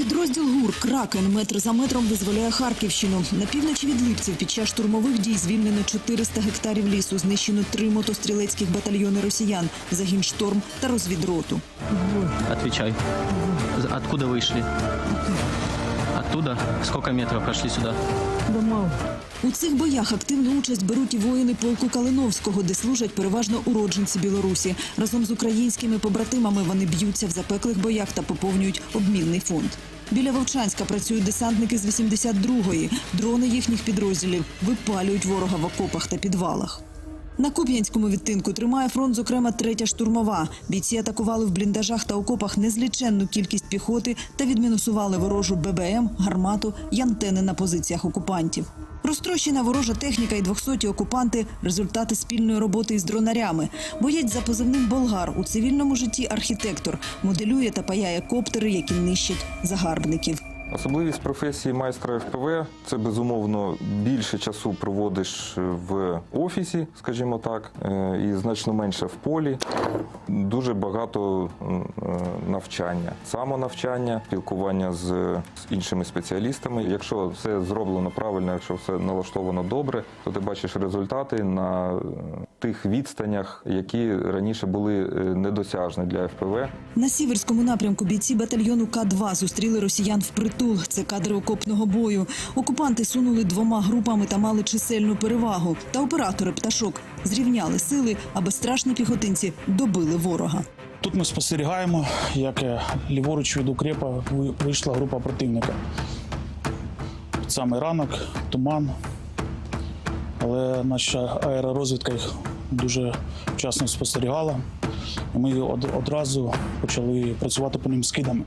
Підрозділ ГУР Кракен метр за метром визволяє Харківщину. На півночі від Липців під час штурмових дій звільнено 400 гектарів лісу, знищено три мотострілецьких батальйони росіян, загін шторм та розвідроту. Отвечай. З- Откуда вышли? Оттуда? Сколько метров прошли сюда? У цих боях активну участь беруть і воїни полку Калиновського, де служать переважно уродженці Білорусі. Разом з українськими побратимами вони б'ються в запеклих боях та поповнюють обмінний фонд. Біля Вовчанська працюють десантники з 82-ї. Дрони їхніх підрозділів випалюють ворога в окопах та підвалах. На Куп'янському відтинку тримає фронт, зокрема, третя штурмова. Бійці атакували в бліндажах та окопах незліченну кількість піхоти та відмінусували ворожу ББМ, гармату й антени на позиціях окупантів. Розтрощена ворожа техніка і 200 окупанти – результати спільної роботи із дронарями. Боєць за позивним «Болгар» у цивільному житті архітектор. Моделює та паяє коптери, які нищать загарбників. Особливість професії майстра ФПВ це безумовно більше часу проводиш в офісі, скажімо так, е, і значно менше в полі. Дуже багато е, навчання, самонавчання, спілкування з, з іншими спеціалістами. Якщо все зроблено правильно, якщо все налаштовано добре, то ти бачиш результати на е, тих відстанях, які раніше були е, недосяжні для ФПВ. На сіверському напрямку бійці батальйону К-2 зустріли росіян впритул. Це кадри окопного бою. Окупанти сунули двома групами та мали чисельну перевагу. Та оператори пташок зрівняли сили, а безстрашні піхотинці добили ворога. Тут ми спостерігаємо, як е, ліворуч від укрепа вийшла група противника. Самий ранок, туман. Але наша аеророзвідка їх дуже вчасно спостерігала. І ми одразу почали працювати по ним скидами.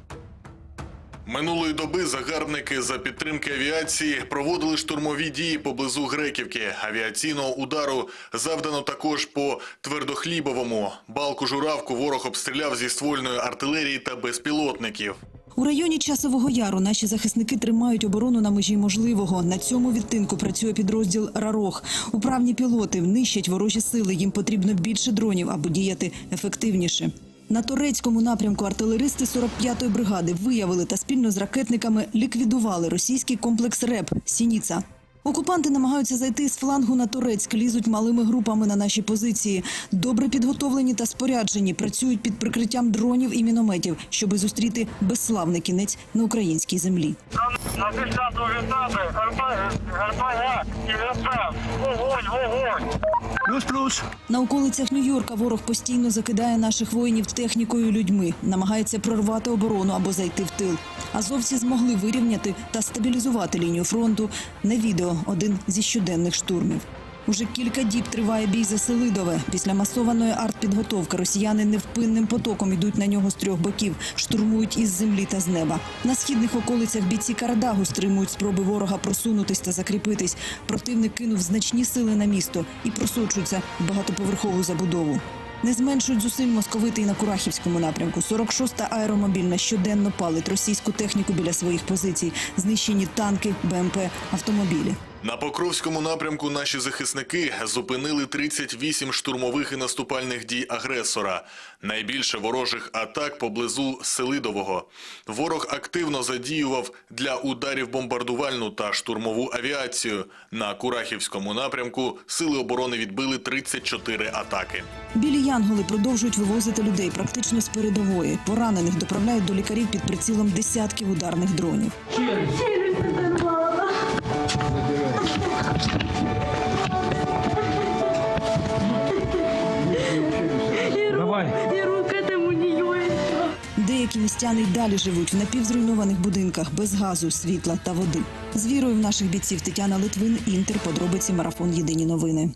Минулої доби загарбники за підтримки авіації проводили штурмові дії поблизу Греківки. Авіаційного удару завдано також по твердохлібовому. Балку журавку ворог обстріляв зі ствольної артилерії та безпілотників. У районі Часового Яру наші захисники тримають оборону на межі можливого. На цьому відтинку працює підрозділ Рарох. Управні пілоти нищать ворожі сили. Їм потрібно більше дронів, аби діяти ефективніше. На турецькому напрямку артилеристи 45-ї бригади виявили та спільно з ракетниками ліквідували російський комплекс РЕП Сініца. Окупанти намагаються зайти з флангу на Турецьк, лізуть малими групами на наші позиції. Добре підготовлені та споряджені, працюють під прикриттям дронів і мінометів, щоби зустріти безславний кінець на українській землі. На 10 вітати, і ВП. Вогонь, вогонь. На околицях Нью-Йорка ворог постійно закидає наших воїнів технікою і людьми, намагається прорвати оборону або зайти в тил. Азовці змогли вирівняти та стабілізувати лінію фронту. На відео один зі щоденних штурмів. Уже кілька діб триває бій за Селидове. Після масованої артпідготовки росіяни невпинним потоком йдуть на нього з трьох боків, штурмують із землі та з неба. На східних околицях бійці Карадагу стримують спроби ворога просунутись та закріпитись. Противник кинув значні сили на місто і просочується в багатоповерхову забудову. Не зменшують зусиль московити і на Курахівському напрямку. 46-та аеромобільна щоденно палить російську техніку біля своїх позицій. Знищені танки, БМП, автомобілі. На Покровському напрямку наші захисники зупинили 38 штурмових і наступальних дій агресора. Найбільше ворожих атак поблизу Селидового. Ворог активно задіював для ударів бомбардувальну та штурмову авіацію. На Курахівському напрямку сили оборони відбили 34 атаки. Білі янголи продовжують вивозити людей практично з передової. Поранених доправляють до лікарів під прицілом десятків ударних дронів. Деякі містяни й далі живуть в напівзруйнованих будинках без газу, світла та води. З вірою в наших бійців Тетяна Литвин, Інтер, подробиці марафон Єдині новини.